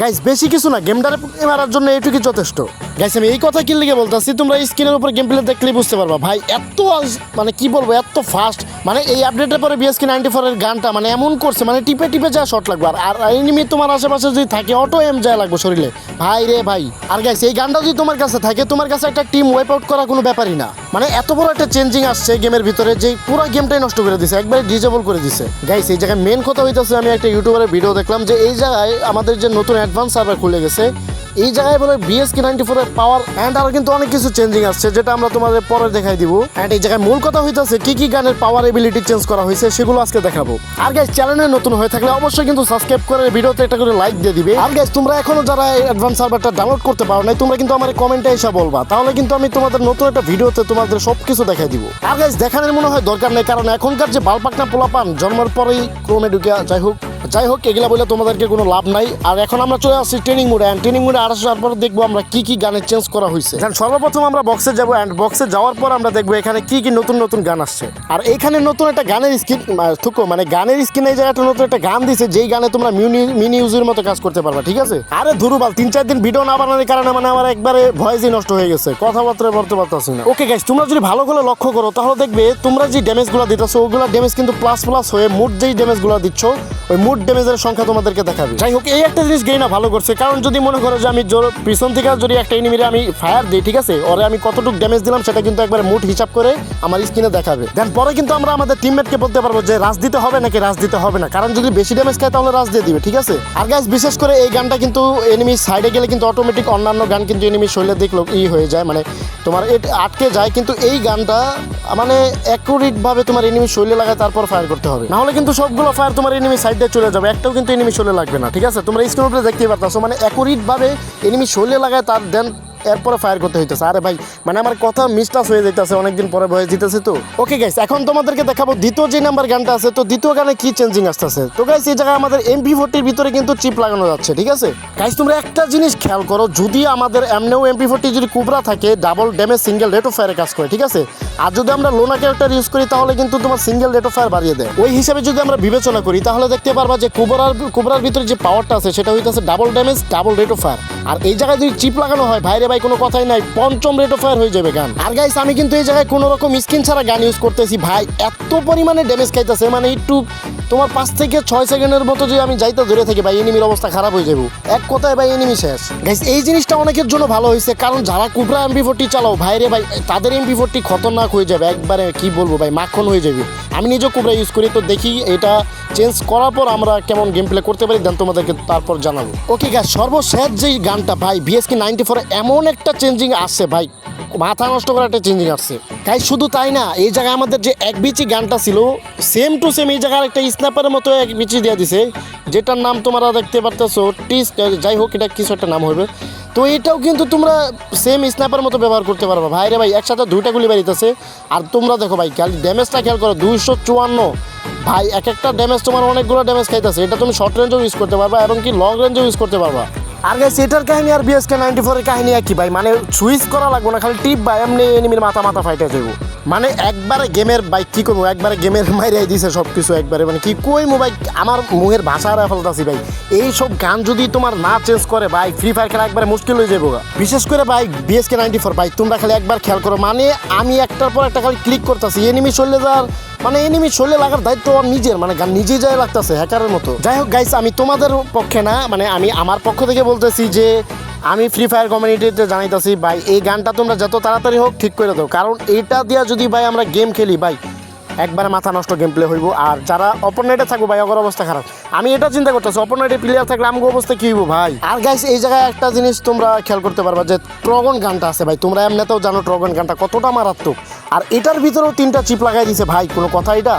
Guys বেশি কিছু না গেমটারে মারার জন্য এইটুকুই যথেষ্ট। গাইস আমি এই কথা কি লিখে বলতেছি, তোমরা স্ক্রিনের উপর গেম প্লে দেখলেই বুঝতে পারবা। ভাই, এত মানে কি বলব, এত ফাস্ট মানে এই আপডেটের পরে বিএসকে নাইনটি ফোরের গানটা মানে এমন করছে মানে টিপে টিপে যা শট লাগবে। আর- এনিমি তোমার আশেপাশে যদি থাকে অটো এম যায় লাগবে শরীরে। ভাই রে ভাই। আর গাইস এই গানটা যদি তোমার কাছে থাকে, তোমার কাছে একটা টিম ওয়াইপ আউট করা কোনো ব্যাপারই না। মানে এত বড় একটা চেঞ্জিং আসছে গেমের ভিতরে, যে পুরো গেমটাই নষ্ট করে দিছে, একবারে ডিজেবল করে দিছে। গাইস এই জায়গায় মেন কথা হইতেছে, আমি একটা ইউটিউবারের ভিডিও দেখলাম যে এই জায়গায় আমাদের যে নতুন অ্যাডভান্স সার্ভার খুলে গেছে এই জায়গায় বলে বিএসকে নাইনটি ফোরের পাওয়ার অ্যান্ড আরও কিন্তু অনেক কিছু চেঞ্জিং আসছে, যেটা আমরা তোমাদের পরে দেখাই দিব। অ্যান্ড এই জায়গায় মূল কথা হইতেছে কি কি গানের পাওয়ার এবিলিটি চেঞ্জ করা হয়েছে সেগুলো আজকে দেখাবো। আর গাইস চ্যানেলে নতুন হয়ে থাকলে অবশ্যই কিন্তু সাবস্ক্রাইব করে ভিডিওতে একটা করে লাইক দিয়ে দিবে। আর গাইস তোমরা এখনও যারা অ্যাডভান্স সার্ভারটা ডাউনলোড করতে পারো নাই, তোমরা কিন্তু আমার কমেন্টে এসে বলবা। তাহলে কিন্তু আমি তোমাদের নতুন একটা ভিডিওতে তোমাদের সব কিছু দেখাই দিব। আর গাইস দেখানোর মনে হয় দরকার নেই, কারণ এখনকার যে বালপাকনা পোলাপান, জন্মের পরেই ক্রোমে ঢুকে যাই হোক যাই হোক এগুলা বলে তোমাদেরকে কোনো লাভ নাই। আর এখন আমরা চলে আসছি ট্রেনিং মোডে অ্যান্ড ট্রেনিং মোডে আর আসার পর দেখব আমরা কি কি গানের চেঞ্জ করা হয়েছে। সর্বপ্রথম আমরা বক্সে যাব অ্যান্ড বক্সে যাওয়ার পর আমরা দেখব এখানে কি কি নতুন নতুন গান আসছে। আর এখানে নতুন একটা গানের স্কিন থুকো মানে গানের স্কিন এই একটা নতুন একটা গান দিছে যেই গানে তোমরা মিনি মিনি ইউজের মতো কাজ করতে পারবা ঠিক আছে? আরে ধুরুবাল তিন চার দিন ভিডিও না বানানোর কারণে মানে আমার একবারে ভয়েসই নষ্ট হয়ে গেছে কথাবার্তা বলতে পারতাছি না। ওকে গাইস তোমরা যদি ভালো করে লক্ষ্য করো তাহলে দেখবে তোমরা যে ড্যামেজগুলো দিতেছো ওগুলো ড্যামেজ কিন্তু প্লাস প্লাস হয়ে মুড যেই ড্যামেজগুলো দিচ্ছ ওই মুড ড্যামেজের সংখ্যা তোমাদেরকে দেখাবে। যাই হোক, এই একটা জিনিস গেই না ভালো করছে, কারণ যদি মনে করো যে আমি জোর- পিছন থেকে যদি একটা এনিমিরে আমি ফায়ার দিই, ঠিক আছে? ওরে আমি কতটুকু ড্যামেজ দিলাম সেটা কিন্তু একবার মুড হিসাব করে আমার স্ক্রিনে দেখাবে। দেন পরে কিন্তু আমরা আমাদের টিমমেটকে বলতে পারব যে, রাজ দিতে হবে নাকি রাজ দিতে হবে না? কারণ যদি বেশি ড্যামেজ খায় তাহলে রাজ দিয়ে দিবে, ঠিক আছে? আর গাছ বিশেষ করে এই গানটা কিন্তু এনিমি সাইডে গেলে কিন্তু অটোমেটিক অন্যান্য গান কিন্তু এনিমি শরীরে দেখল ই হয়ে যায়। মানে তোমার এটা আটকে যায়, কিন্তু এই গানটা মানে অ্যাকুরেট ভাবে তোমার এনিমি শৈলে লাগায়, তারপর ফায়ার করতে হবে। নাহলে কিন্তু সবগুলো ফায়ার তোমার এনিমি সাইডে চলে যাবে, একটাও কিন্তু এনিমি শৈলে লাগবে না, ঠিক আছে? তোমরা স্ক্রিন উপরে দেখতেই পারতো মানে অ্যাকুরেট ভাবে এনিমি শৈলে লাগায়, তার দেন এরপরে ফায়ার করতে হইতেছে। আরে ভাই মানে আমার কথা মিসটাস হয়ে যাইতেছে, অনেকদিন পরে ভয়ে দিতেছে তো। ওকে গাইস এখন তোমাদেরকে দেখাবো দ্বিতীয় যে নাম্বার গানটা আছে, তো দ্বিতীয় গানে কি চেঞ্জিং আসতেছে? তো গাইস এই জায়গায় আমাদের এমপি ফোরটির ভিতরে কিন্তু চিপ লাগানো যাচ্ছে, ঠিক আছে? গাইস তোমরা একটা জিনিস খেয়াল করো, যদি আমাদের এমনিও এমপি ফোরটি যদি কুবরা থাকে double damage single rate of ফায়ারে কাজ করে, ঠিক আছে? আর যদি আমরা লোনা ক্যারেক্টার ইউজ করি, তাহলে কিন্তু তোমার সিঙ্গেল রেট অফ ফায়ার বাড়িয়ে দেয়। ওই হিসাবে যদি আমরা বিবেচনা করি, তাহলে দেখতে পারবা যে কুবরার কুবরার ভিতরে যে পাওয়ারটা আছে, সেটা হইতেছে double damage double rate of fire আর এই জায়গায় যদি চিপ লাগানো হয়, ভাইরে ভাই, কোনো কথাই নাই। পঞ্চম রেট অফ ফায়ার হয়ে যাবে গান। আর গাইস আমি কিন্তু এই জায়গায় কোনো রকম স্কিন ছাড়া গান ইউজ করতেছি ভাই। এত পরিমাণে ড্যামেজ খাইতেছে মানে একটু তোমার পাঁচ থেকে ছয় সেকেন্ডের মতো যদি আমি যাইতে ধরে থাকি, ভাই, এনিমির অবস্থা খারাপ হয়ে যাব। এক কথায় ভাই, এনিমি শেষ। গাইস এই জিনিসটা অনেকের জন্য ভালো হয়েছে, কারণ যারা কুবরা এমপি ফোরটি চালাও ভাইরে ভাই, তাদের এমপি ফোরটি খতরনাক হয়ে যাবে, একবারে কি বলব ভাই, মাখন হয়ে যাবে। আমি নিজেও কুবরা ইউজ করি, তো দেখি এটা চেঞ্জ করার পর আমরা কেমন গেম প্লে করতে পারি দেন তোমাদেরকে তারপর জানাব। ওকে গাছ সর্বশেষ যেই গানটা, ভাই বিএসকে নাইনটি ফোরে এমন একটা চেঞ্জিং আসছে, ভাই। মাথা নষ্ট করা একটা চেঞ্জিং আসছে। তাই শুধু তাই না, এই জায়গায় আমাদের যে এক বিচি গানটা ছিল সেম টু সেম এই জায়গায় একটা স্ন্যাপারের মতো এক বিচি দিয়ে দিছে, যেটার নাম তোমরা দেখতে পারতেছো টিস যাই হোক, এটা কিছু একটা নাম হবে। তো এটাও কিন্তু তোমরা সেম স্ন্যাপের মতো ব্যবহার করতে পারবে। ভাই রে ভাই, একসাথে দুইটা গুলি বাড়িতেছে। আর তোমরা দেখো ভাই খালি ড্যামেজটা খেয়াল করো, দুইশো চুয়ান্ন। ভাই, এক একটা ড্যামেজ তোমার অনেকগুলো ড্যামেজ খাইতেছে। এটা তুমি শর্ট রেঞ্জেও ইউজ করতে পারবা এবং কি লং রেঞ্জেও ইউজ করতে পারবা। আর গাইস এটার কাহিনী আর বিএসকে নাইনটি ফোরের কাহিনী একই ভাই। মানে সুইচ করা লাগবে না, খালি টিপ ভাই এমনি এনিমির মাথা মাথা ফাইটে যাব মানে একবারে গেমের ভাই কি করব? একবারে গেমের মাইরে দিছে সব কিছু একবারে। মানে কি কই মোবাইল আমার মুহের ভাষা আর ফেলতাছি ভাই। এই সব গান যদি তোমার না চেঞ্জ করে, ভাই ফ্রি ফায়ার খেলা একবারে মুশকিল হয়ে যাব বিশেষ করে ভাই বিএসকে নাইনটি ফোর ভাই, তোমরা খালি একবার খেয়াল করো। মানে আমি একটার পর একটা খালি ক্লিক করতেছি। এনিমি চললে যাওয়ার মানে এনিমি শরীরে লাগার দায়িত্ব আমার নিজের মানে নিজেই যায় লাগতেছে হ্যাকারের মতো। যাই হোক গাইস আমি তোমাদের পক্ষে না মানে আমি আমার পক্ষ থেকে বলতেছি যে, আমি ফ্রি ফায়ার কমিউনিটিতে জানাইতেছি, ভাই, এই গানটা তোমরা যত তাড়াতাড়ি হোক ঠিক করে দাও। কারণ এটা দিয়া যদি, ভাই, আমরা গেম খেলি, ভাই, একবারে মাথা নষ্ট গেম প্লে হইব। আর যারা অপরনাইটে থাকব, ভাই অগর অবস্থা খারাপ। আমি এটা চিন্তা করতেছি অপরনাইটে প্লেয়ার থাকলে আমাকে অবস্থা কি হইব, ভাই? আর গাইস এই জায়গায় একটা জিনিস তোমরা খেয়াল করতে পারবা যে ট্রগন গানটা আছে, ভাই, তোমরা এমনিতেও জানো ট্রগন গানটা কতটা মারাত্মক। আর এটার ভিতরেও তিনটা চিপ লাগাই দিছে। ভাই কোনো কথা এটা?